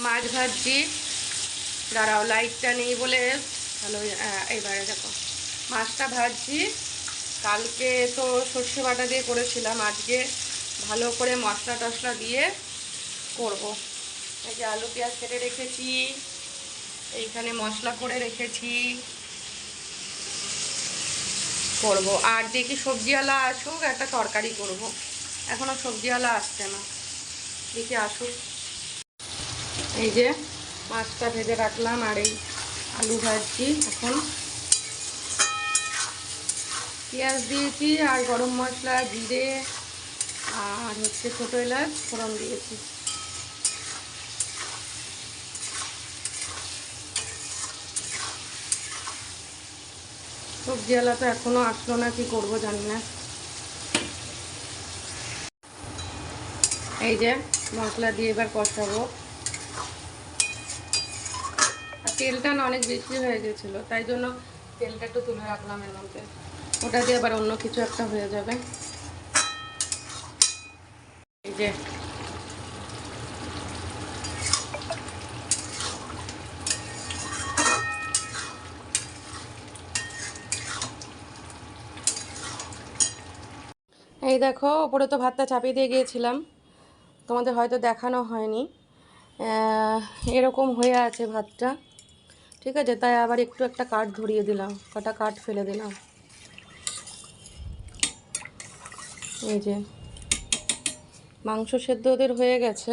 মাছ ভাজছি দাঁড়াও লাইটটা নেই বলে ভালো এইবারে দেখো। মাছটা ভাজছি কালকে তো সর্ষে বাটা দিয়ে করেছিলাম। আজকে ভালো করে মশলা টশলা দিয়ে করব। এই যে আলু, পেঁয়াজ কেটে রেখেছি। এইখানে মশলা করে রেখেছি। করব। আর দেখি সবজিওয়ালা আসুক, একটা তরকারি করব। এখনও সবজিওয়ালা আসছে না। দেখি আসুক এই যে মাছটা ভেজে রাখলাম আর এই আলু ভাজছি এখন। পেঁয়াজ দিয়েছি আর গরম মশলা, জিরে আর হচ্ছে ছোটো এলাচ ফোড়ন দিয়েছি। সবজিওয়ালা তো এখনও আসলো না, কি করব জানি না। এই যে মশলা দিয়ে এবার কষাবো। তেলটা না অনেক বেশি হয়ে গেছিল, তাই জন্য তেলটা একটু তুলে রাখলাম এর মধ্যে। ওটা দিয়ে আবার অন্য কিছু একটা হয়ে যাবে। এই যে। এই দেখো, ওপরে তো ভাতটা চাপিয়ে দিয়ে গিয়েছিলাম। তোমাদের হয়তো দেখানো হয়নি। এরকম হয়ে আছে ভাতটা। ঠিক আছে, তাই আবার একটু একটা কাঠ ধরিয়ে দিলাম। কটা কাঠ ফেলে দিলাম। এই যে, মাংস সেদ্ধ ওদের হয়ে গেছে।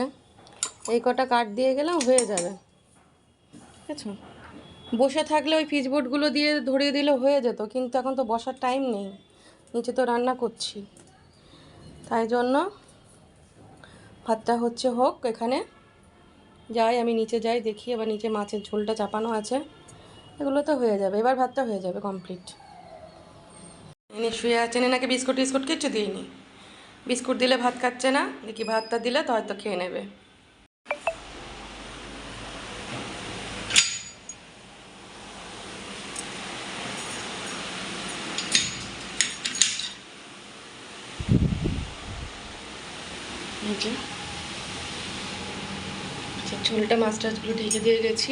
এই কটা কাঠ দিয়ে গেলাম, হয়ে যাবে। ঠিক আছে? বসে থাকলে ওই পিচবোর্ডগুলো দিয়ে ধরিয়ে দিলে হয়ে যেত, কিন্তু এখন তো বসার টাইম নেই। নিচে তো রান্না করছি। তাই জন্য ভাতটা হচ্ছে হোক, এখানে যাই, আমি নিচে যাই, দেখি এবার নিচে মাছের ঝোলটা চাপানো আছে। এগুলো তো হয়ে যাবে, এবার ভাতটা হয়ে যাবে কমপ্লিট এনে শুয়ে আছেন নাকি বিস্কুট টিস্কুট কিছু দিইনি। বিস্কুট দিলে ভাত খাচ্ছে না, দেখি ভাতটা দিলে তো হয়তো খেয়ে নেবে এই যে আচ্ছা, ঝোলটা মাছ টাছগুলো ঢেকে দিয়ে গেছি।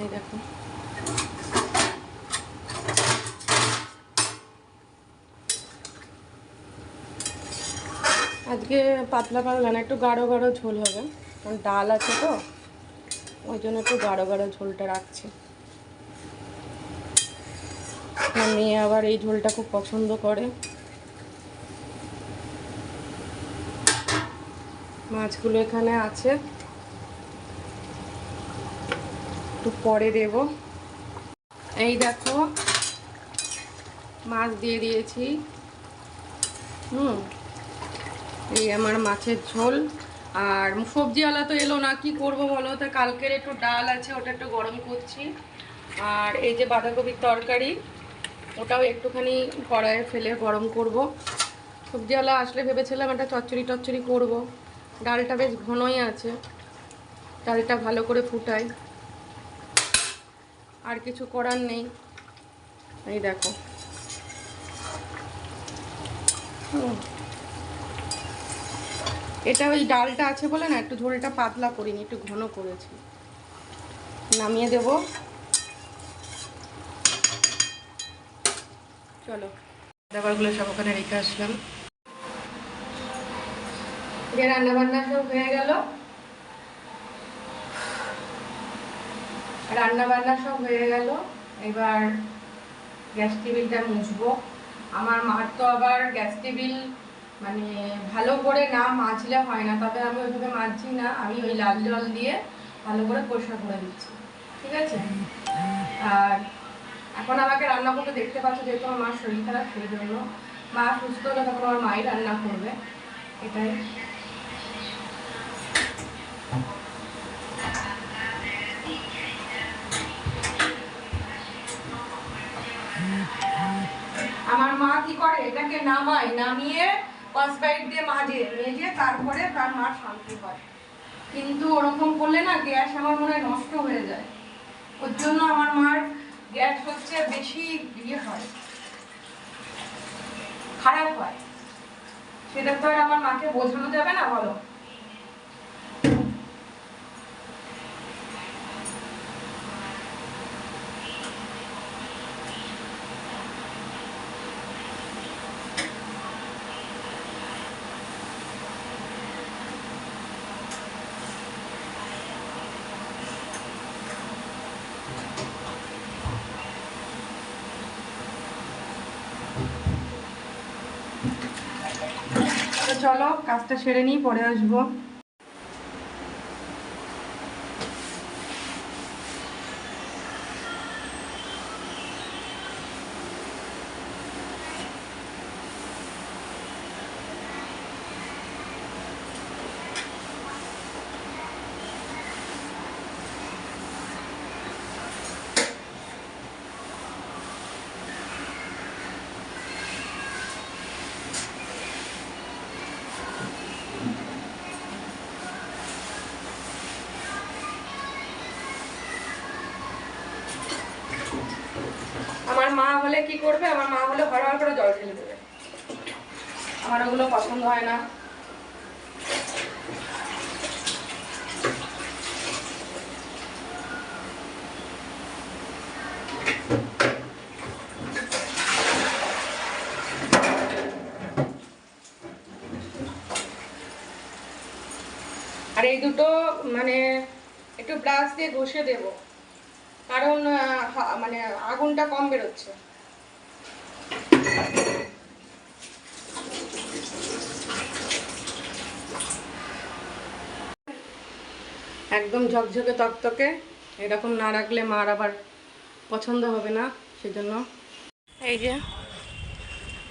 এই আজকে পাতলা পাতলা না, একটু গাঢ় গাঢ় ঝোল হবে, কারণ ডাল আছে তো। ওই জন্য একটু গাঢ় গাঢ় ঝোলটা রাখছি। আমার মেয়ে আবার এই ঝোলটা খুব পছন্দ করে। মাছগুলো এখানে আছে। একটু পরে দেব। এই দেখো, মাছ দিয়ে দিয়েছি। হুম, এই আমার মাছের ঝোল। আর সবজিওয়ালা তো এলো না, কি করব বলো? তো কালকের একটু ডাল আছে, ওটা একটু গরম করছি। আর এই যে বাঁধাকপির তরকারি, ওটাও একটুখানি কড়াইয়ে ফেলে গরম করব। সবজিওয়ালা আসলে ভেবেছিলাম একটা চচ্চড়ি টচ্চড়ি করব। ডালটা বেশ ঘনই আছে, ডালটা ভালো করে ফুটাই। আর কিছু করার নেই। এই দেখো। হুম। এটা ওই ডালটা আছে বলে না, একটু ঝোলটা পাতলা করিনি, একটু ঘন করেছি। নামিয়ে দেব। চলো, খাবারগুলো সব ওখানে রেখে আসলাম। যে রান্না বান্না সব হয়ে গেল। রান্না বান্না সব হয়ে গেল। এবার গ্যাস টেবিলটা মুছবো। আমার মার তো আবার গ্যাস টেবিল মানে ভালো করে না মাজলে হয় না, তবে আমি ওইভাবে মাজছি না, আমি ওই লাল জল দিয়ে ভালো করে পরিষ্কার করে দিচ্ছি, ঠিক আছে? আর এখন আমাকে রান্না করতে দেখতে পাচ্ছ যেহেতু আমার মার শরীর খারাপ, সেই জন্য মা সুস্থ হলে তখন আমার মাই রান্না করবে, এটাই। আমার মা কি করে? এটাকে নামায়, নামিয়ে কসবাইট দিয়ে মাঝে মেজে তারপরে তার মা শান্তি হয়। কিন্তু ওরকম করলে না গ্যাস আমার মনে হয় নষ্ট হয়ে যায়। ওর জন্য আমার মার গ্যাস হচ্ছে বেশি ইয়ে হয়। খারাপ হয়। সেটা তো আর আমার মাকে বোঝানো যাবে না, বলো তো চলো কাজটা সেরে নিই পরে আসব আমার মা হলে কি করবে? আমার মা হলে হর করে জল ঢেলে দেবে। আমার ওগুলো পছন্দ হয় না। আর এই দুটো মানে একটু ব্রাশ দিয়ে ঘষে দেব। কারণ মানে আগুনটা কম বেরোচ্ছে। একদম ঝকঝকে তকতকে, এরকম না রাখলে মার আবার পছন্দ হবে না, সেজন্য। এই যে,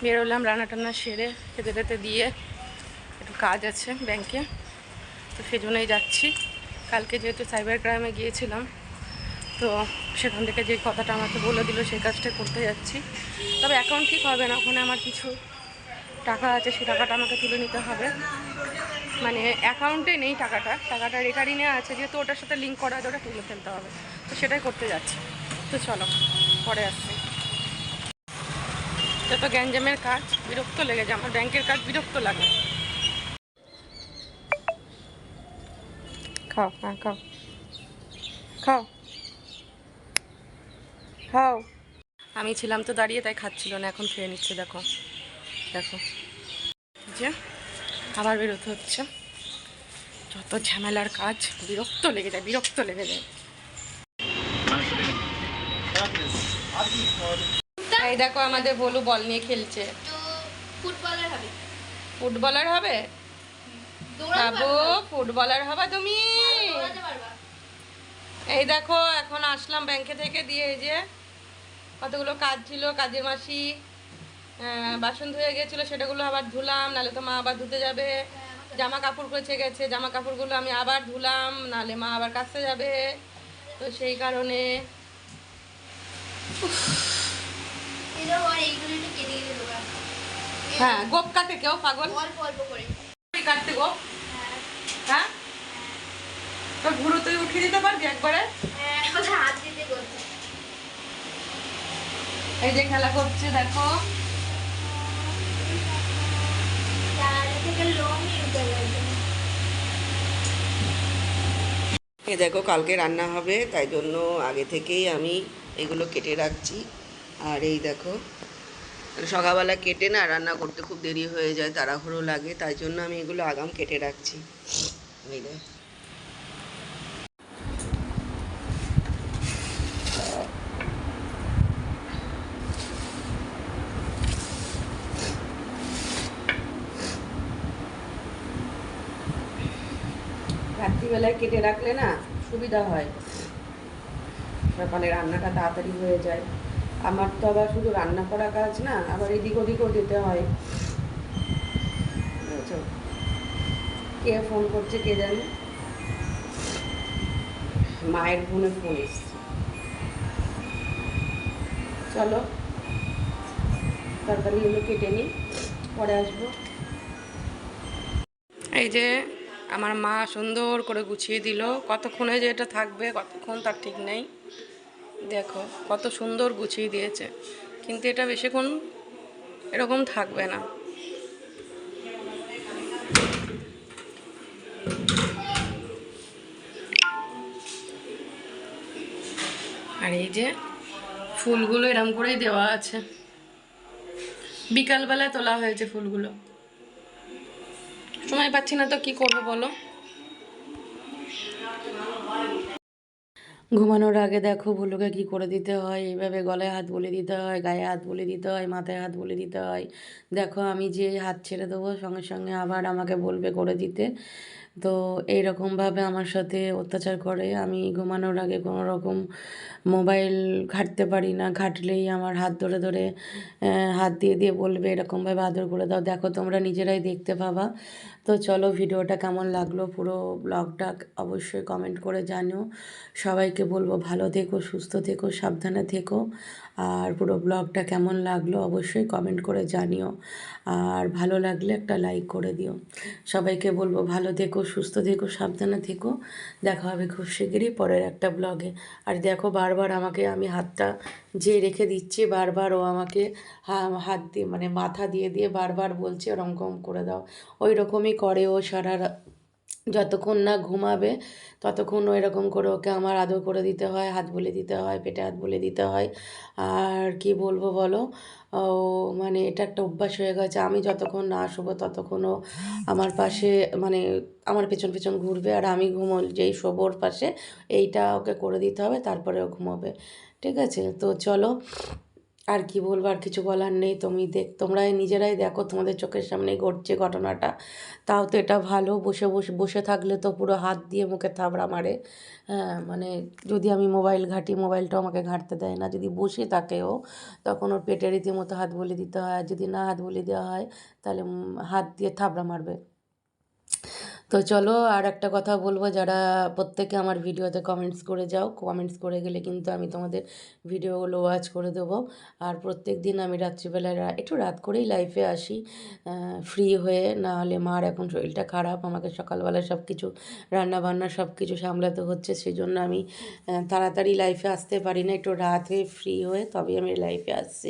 বেরোলাম রান্না টান্না সেরে খেতে টেতে দিয়ে একটু কাজ আছে ব্যাংকে, তো সেজন্যই যাচ্ছি। কালকে যেহেতু সাইবার ক্রাইমে গিয়েছিলাম, তো সেখান থেকে যে কথাটা আমাকে বলে দিল সেই কাজটা করতে যাচ্ছি। তবে অ্যাকাউন্ট ঠিক হবে না, ওখানে আমার কিছু টাকা আছে, সে টাকাটা আমাকে তুলে নিতে হবে। মানে অ্যাকাউন্টে নেই টাকাটা। টাকাটা রেকারিংয়ে আছে, যেহেতু ওটার সাথে লিঙ্ক করা আছে, ওটা তুলে ফেলতে হবে। তো সেটাই করতে যাচ্ছি। তো চলো, পরে আসছি। যত গ্যাঞ্জামের কাজ, বিরক্ত লেগে যায় আমার ব্যাংকের কাজ বিরক্ত লাগে। খাও হ্যাঁ খাও। খাও। খাও। আমি ছিলাম তো দাঁড়িয়ে, তাই খাচ্ছিল না, এখন খেয়ে নিচ্ছে, দেখো। দেখো। যে আবার বেরোতে হচ্ছে। যত ঝামেলার কাজ বিরক্ত লেগে যায় বিরক্ত লেগে যায়। এই দেখো আমাদের বলু বল নিয়ে খেলছে। ফুটবলার হবে। ফুটবলার হবে? বাবু ফুটবলার হবে তুমি? এই দেখো এখন আসলাম ব্যাংকে থেকে দিয়ে এই যে কতগুলো কাজ ছিল কাজের মাসি বাসন ধুয়ে গেছিল সেটাগুলো আবার ধুলাম নাহলে তো মা আবার ধুতে যাবে। জামা কাপড় কেচে গেছে জামা কাপড়গুলো আমি আবার ধুলাম নাহলে মা আবার কাচতে যাবে। তো সেই কারণে হ্যাঁ গোপ কাটে কেউ পাগল? কাটতে গোপ? হ্যাঁ। হ্যাঁ? তোর ভুরু তুই উঠিয়ে দিতে পারবি একবারে? হ্যাঁ এই যে খেলা করছে দেখো চার থেকে লোম নিতে লাগবে এ দেখো, কালকে রান্না হবে, তাই জন্য আগে থেকেই আমি এগুলো কেটে রাখছি। আর এই দেখো, সকালবেলা কেটে না রান্না করতে খুব দেরি হয়ে যায়, তাড়াহুড়ো লাগে, তাই জন্য আমি এগুলো আগাম কেটে রাখছি। এই দেখ। রাত্রিবেলায় কেটে রাখলে না সুবিধা হয়। সকালে রান্নাটা তাড়াতাড়ি হয়ে যায়। আমার তো আবার শুধু রান্না করা কাজ না, আবার এদিক ওদিকও যেতে হয়? কে ফোন করছে কে জানে? মায়ের ফোনে ফোন চলো, তরকারিগুলো কেটে নিই, পরে আসব। এই যে আমার মা সুন্দর করে গুছিয়ে দিল। কতক্ষণে যে এটা থাকবে, কতক্ষণ তার ঠিক নেই। দেখো, কত সুন্দর গুছিয়ে দিয়েছে। কিন্তু এটা বেশিক্ষণ এরকম থাকবে না। আর এই যে ফুলগুলো এরম করেই দেওয়া আছে। বিকালবেলায় তোলা হয়েছে ফুলগুলো। সময় পাচ্ছি না তো, কি করব বলো? ঘুমানোর আগে দেখো ভুলুকে কি করে দিতে হয়, এইভাবে গলায় হাত বলে দিতে হয়, গায়ে হাত বলে দিতে হয়, মাথায় হাত বলে দিতে হয়। দেখো আমি যে হাত ছেড়ে দেবো, সঙ্গে সঙ্গে আবার আমাকে বলবে করে দিতে। তো এইরকমভাবে আমার সাথে অত্যাচার করে। আমি ঘুমানোর আগে কোনো রকম মোবাইল ঘাঁটতে পারি না, ঘাঁটলেই আমার হাত ধরে ধরে হাত দিয়ে দিয়ে বলবে, এরকমভাবে আদর করে দাও। দেখো তোমরা নিজেরাই দেখতে পাবা। তো চলো ভিডিওটা কেমন লাগল? পুরো ব্লগটা অবশ্যই কমেন্ট করে জানিও। সবাইকে বলব ভালো থেকো, সুস্থ থেকো, সাবধানে থেকো। আর পুরো ব্লগটা কেমন লাগল অবশ্যই কমেন্ট করে জানিও। আর ভালো লাগলে একটা লাইক করে দিও। সবাইকে বলব ভালো থেকো, সুস্থ থেকো, সাবধানে থেকো। দেখা হবে খুব শিগগিরই পরের একটা ব্লগে। আর দেখো বারবার আমাকে, আমি হাতটা যে রেখে দিচ্ছি, বারবার ও আমাকে হাত দিয়ে মানে মাথা দিয়ে দিয়ে বারবার বলছে ওরকম করে দাও। ওই রকমই করে ও সারা যতক্ষণ না ঘুমাবে, ততক্ষণ ওই রকম করে ওকে আমার আদর করে দিতে হয়, হাত বলে দিতে হয়, পেটে হাত বলে দিতে হয়। আর কি বলব বলো? ও মানে এটা একটা অভ্যাস হয়ে গেছে। আমি যতক্ষণ না আসব, ততক্ষণ ও আমার পাশে মানে আমার পেছন পেছন ঘুরবে। আর আমি ঘুমো যেই শোবোর পাশে এইটা ওকে করে দিতে হবে, তারপরে ও ঘুমোবে। ঠিক আছে? তো চলো আর কি বলব, আর কিছু বলার নেই। তুমি দেখ, তোমরাই নিজেরাই দেখো, তোমাদের চোখের সামনেই ঘটছে ঘটনাটা। তাও তো এটা ভালো, বসে বসে বসে থাকলে তো পুরো হাত দিয়ে মুখে থাবড়া মারে। হ্যাঁ মানে যদি আমি মোবাইল ঘাঁটি, মোবাইলটাও আমাকে ঘাঁটতে দেয় না। যদি বসে থাকেও, তখন ওর পেটে রীতিমতো হাত বলে দিতে হয়। আর যদি না হাত বলে দেওয়া হয়, তাহলে হাত দিয়ে থাবড়া মারবে। তো চলো আর একটা কথা বলব, যারা প্রত্যেকে আমার ভিডিওতে কমেন্টস করে যাও কমেন্টস করে গেলে কিন্তু আমি তোমাদের ভিডিওগুলো ওয়াচ করে দেবো। আর প্রত্যেক দিন আমি রাত্রিবেলায় একটু রাত করেই লাইফে আসি ফ্রি হয়ে, না হলে মার এখন শরীরটা খারাপ, আমাকে সকালবেলা সব কিছু রান্না বান্না সব কিছু সামলাতে হচ্ছে সেই জন্য আমি তাড়াতাড়ি লাইফে আসতে পারি না, একটু রাত হয়ে ফ্রি হয়ে তবে আমি লাইফে আসছি।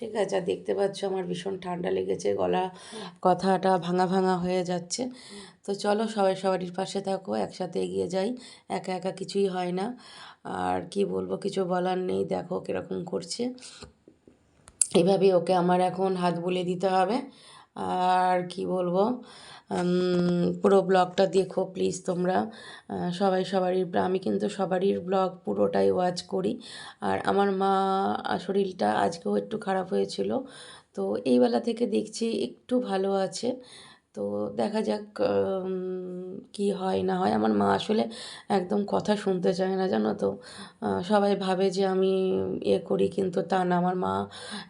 ঠিক আছে, আর দেখতে পাচ্ছ আমার ভীষণ ঠান্ডা লেগেছে, গলা কথাটা ভাঙা ভাঙা হয়ে যাচ্ছে। তো চলো সবাই সবারই পাশে থাকো, একসাথে এগিয়ে যাই, একা একা কিছুই হয় না। আর কি বলব, কিছু বলার নেই, দেখো কীরকম করছে। এভাবে ওকে আমার এখন হাত বুলিয়ে দিতে হবে। আর কি বলব? পুরো ব্লগটা দেখো প্লিজ তোমরা। সবাই সবারই, আমি কিন্তু সবারই ব্লগ পুরোটাই ওয়াচ করি। আর আমার মা শরীরটা আজকেও একটু খারাপ হয়েছিল। তো এইবেলা থেকে দেখছি একটু ভালো আছে। তো দেখা যাক কি হয়, না হয়। আমার মা আসলে একদম কথা শুনতে চায় না, জানো তো? সবাই ভাবে যে আমি ইয়ে করি, কিন্তু তা না। আমার মা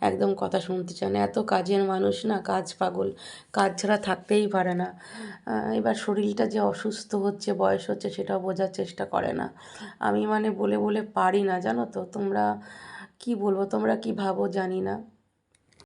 একদম কথা শুনতে চায় না। এত কাজের মানুষ না, কাজ পাগল। কাজ ছাড়া থাকতেই পারে না। এবার শরীরটা যে অসুস্থ হচ্ছে, বয়স হচ্ছে, সেটাও বোঝার চেষ্টা করে না। আমি মানে বলে বলে পারি না, জানো তো? তোমরা কি বলব? তোমরা কি ভাবো জানি না।